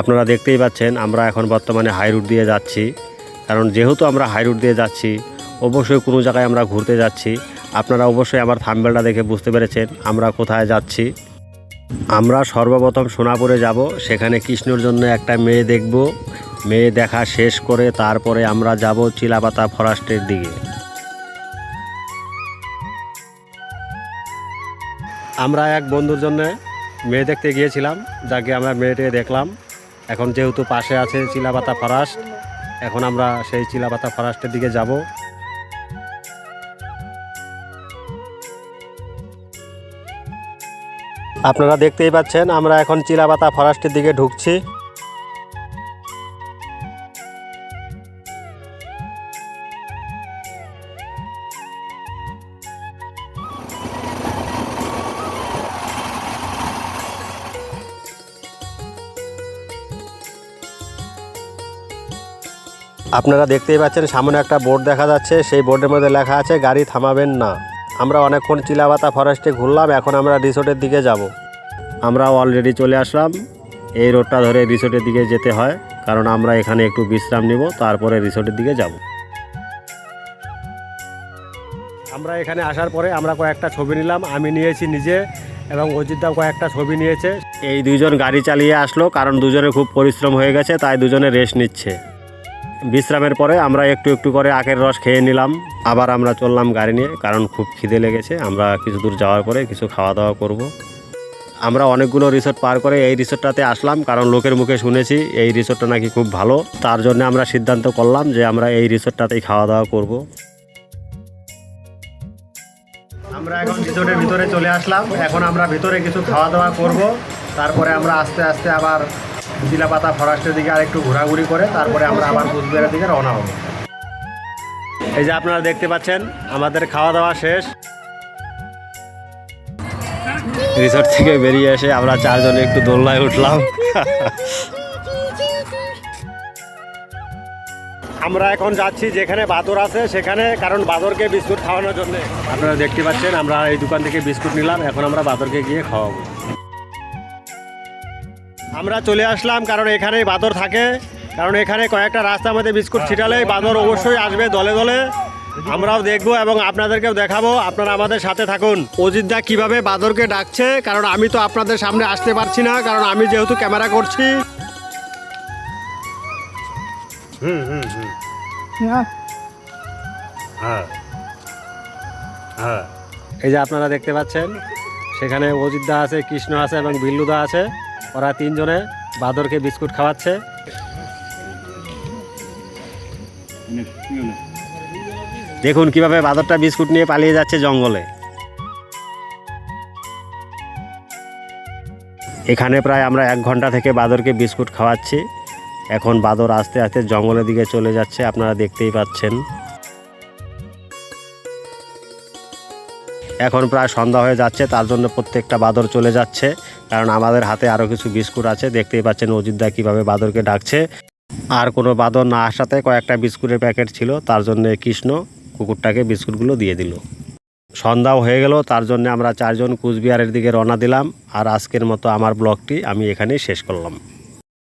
আপনারা দেখতেই পাচ্ছেন, আমরা এখন বর্তমানে হাই রুট দিয়ে যাচ্ছি। কারণ যেহেতু আমরা হাই রুট দিয়ে যাচ্ছি, অবশ্যই কোনো জায়গায় আমরা ঘুরতে যাচ্ছি। আপনারা অবশ্যই আমার থাম্বেলটা দেখে বুঝতে পেরেছেন আমরা কোথায় যাচ্ছি। আমরা সর্বপ্রথম সোনাপুরে যাব, সেখানে কৃষ্ণর জন্য একটা মেয়ে দেখব। মেয়ে দেখা শেষ করে তারপরে আমরা যাব চিলাপাতা ফরেস্টের দিকে। আমরা এক বন্ধুর জন্য মেয়ে দেখতে গিয়েছিলাম, যাকে আমরা মেয়েটিকে দেখলাম। এখন যেহেতু পাশে আছে চিলাপাতা ফরাস্ট এখন আমরা সেই চিলাপাতা ফরাস্টের দিকে যাব। আপনারা দেখতেই পাচ্ছেন, আমরা এখন চিলাপাতা ফরাস্টের দিকে ঢুকছি। আপনারা দেখতেই পাচ্ছেন, সামনে একটা বোর্ড দেখা যাচ্ছে। সেই বোর্ডের মধ্যে লেখা আছে, গাড়ি থামাবেন না। আমরা অনেকক্ষণ চিলাপাতা ফরেস্টে ঘুরলাম, এখন আমরা রিসোর্টের দিকে যাব। আমরা অলরেডি চলে আসলাম। এই রোডটা ধরে রিসোর্টের দিকে যেতে হয়, কারণ আমরা এখানে একটু বিশ্রাম নিব, তারপরে রিসোর্টের দিকে যাব। আমরা এখানে আসার পরে আমরা কয়েকটা ছবি নিলাম, আমি নিয়েছি নিজে এবং অজিতদাও কয়েকটা ছবি নিয়েছে। এই দুজন গাড়ি চালিয়ে আসলো, কারণ দুজনে খুব পরিশ্রম হয়ে গেছে, তাই দুজনে রেস্ট নিচ্ছে। বিশ্রামের পরে আমরা একটু একটু করে আখের রস খেয়ে নিলাম। আবার আমরা চললাম গাড়ি নিয়ে, কারণ খুব খিদে লেগেছে। আমরা কিছু দূর যাওয়ার পরে কিছু খাওয়া দাওয়া করব। আমরা অনেকগুলো রিসোর্ট পার করে এই রিসোর্টটাতে আসলাম, কারণ লোকের মুখে শুনেছি এই রিসোর্টটা নাকি খুব ভালো। তার জন্য আমরা সিদ্ধান্ত করলাম যে আমরা এই রিসোর্টটাতেই খাওয়া দাওয়া করব। আমরা এখন রিসোর্টের ভিতরে চলে আসলাম। এখন আমরা ভিতরে কিছু খাওয়া দাওয়া করব। তারপরে আমরা আস্তে আস্তে আবার চিলাপাতা ফরেস্টের দিকে আর একটু ঘোরাঘুরি করে, তারপরে আমরা আবার কুচবিহারের দিকে রওনা হব। এই যে আপনারা দেখতে পাচ্ছেন, আমাদের খাওয়া দাওয়া শেষ। রিসোর্ট থেকে বেরিয়ে এসে আমরা চারজনে একটু দোলনায় উঠলাম। আমরা এখন যাচ্ছি যেখানে বাদর আছে, সেখানে, কারণ বাদরকে বিস্কুট খাওয়ানোর জন্য। আপনারা দেখতে পাচ্ছেন, আমরা এই দোকান থেকে বিস্কুট নিলাম, এখন আমরা বাদরকে গিয়ে খাওয়াবো। আমরা চলে আসলাম কারণ এখানেই বাঁদর থাকে। কারণ এখানে কয়েকটা রাস্তার মধ্যে বিস্কুট ছিটালেই বাঁদর অবশ্যই আসবে দলে দলে। আমরাও দেখব এবং আপনাদেরকেও দেখাবো। আপনারা আমাদের সাথে থাকুন। অজিতদা কীভাবে বাঁদরকে ডাকছে? কারণ আমি তো আপনাদের সামনে আসতে পারছি না কারণ আমি যেহেতু ক্যামেরা করছি। হুম হুম হুম। হ্যাঁ। হ্যাঁ। এই যে আপনারা দেখতে পাচ্ছেন সেখানে অজিতদা আছে কৃষ্ণ আছে এবং বিল্লুদা আছে। ওরা তিনজনে বাদরকে বিস্কুট খাওয়াচ্ছে। দেখুন কীভাবে বাদরটা বিস্কুট নিয়ে পালিয়ে যাচ্ছে জঙ্গলে। এখানে প্রায় আমরা এক ঘণ্টা থেকে বাদরকে বিস্কুট খাওয়াচ্ছি। এখন বাদর আস্তে আস্তে জঙ্গলের দিকে চলে যাচ্ছে, আপনারা দেখতেই পাচ্ছেন। এখন প্রায় সন্ধ্যা হয়ে যাচ্ছে, তার জন্য প্রত্যেকটা বাদর চলে যাচ্ছে। কারণ আমাদের হাতে আরও কিছু বিস্কুট আছে, দেখতেই পাচ্ছেন অজিতদা কীভাবে বাদরকে ডাকছে। আর কোনো বাদর না আসাতে কয়েকটা বিস্কুটের প্যাকেট ছিল, তার জন্য কৃষ্ণ কুকুরটাকে বিস্কুটগুলো দিয়ে দিল। সন্ধ্যাও হয়ে গেল, তার জন্য আমরা চারজন কুচবিহারের দিকে রওনা দিলাম। আর আজকের মতো আমার ব্লগটি আমি এখানেই শেষ করলাম।